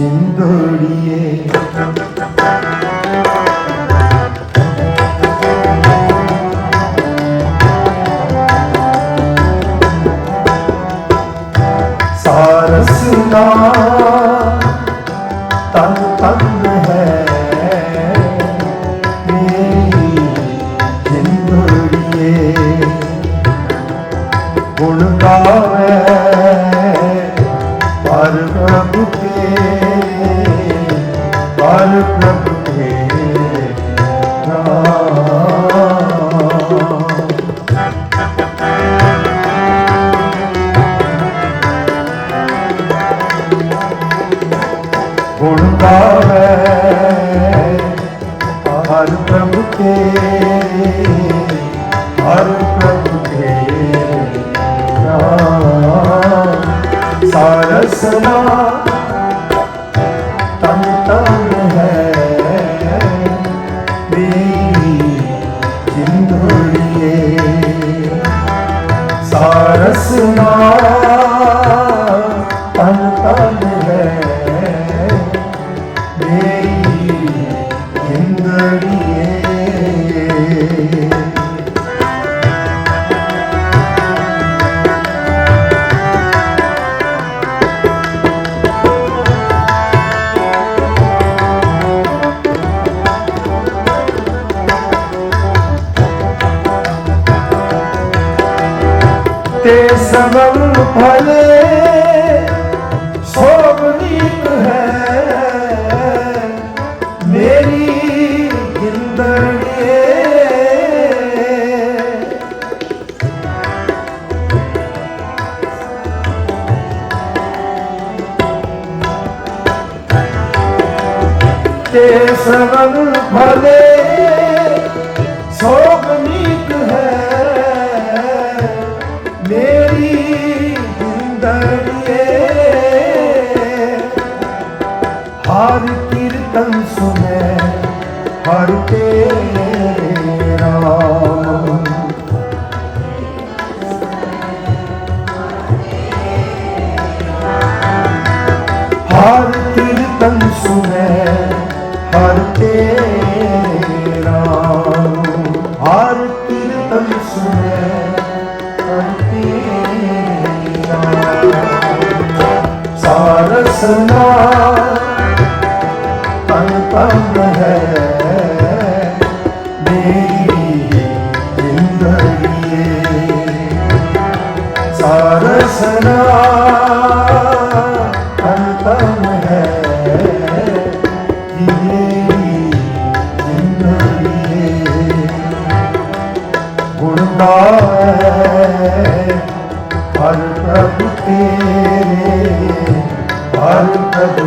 Dirty, yeah. ਪ੍ਰਭੂ ਕੇ ਪਰ ਪ੍ਰਭੂ ਕੇ ਗੁਣ ਪਾਵੇ ਹਰ ਪ੍ਰਭੂ ਕੇ ਹਰ સારસના के सनम भले शोभनीत है मेरी जिंदगी के सनम भले सरसना ਨਾਏ ਹਰ ਪ੍ਰਭ ਤੇਰੇ ਹਰ ਪ੍ਰਭ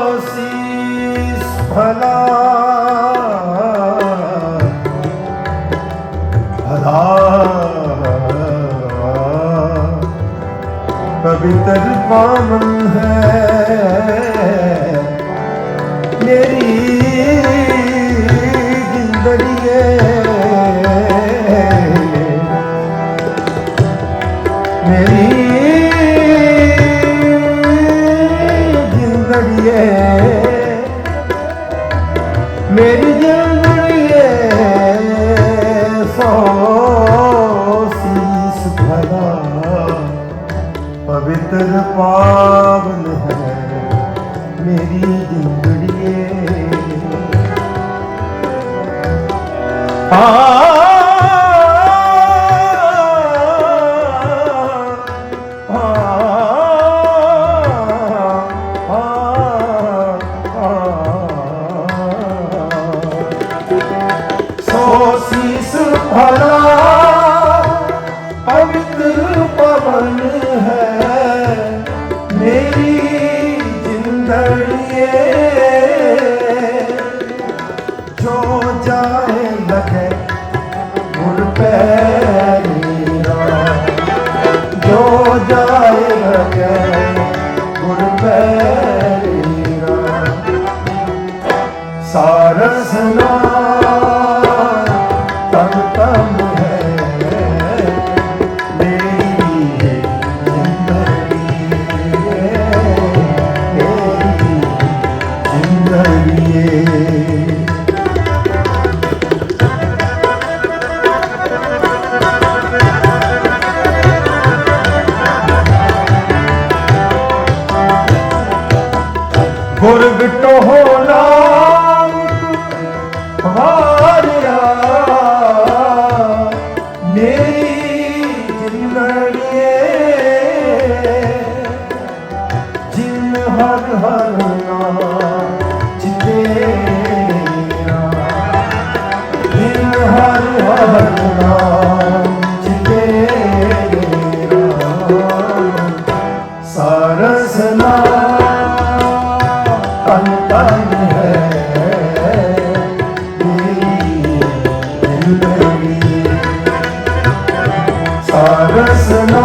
ਭਲਾ। ਹਰਾ ਪਵਿੱਤਰ ਪਾਵਨ ਪਵਿੱਤਰ ਪਾਵਨ ਹੈ ਮੇਰੀ ਜਿੰਦੜੀਏ। ਸੋ মজা I Sarasana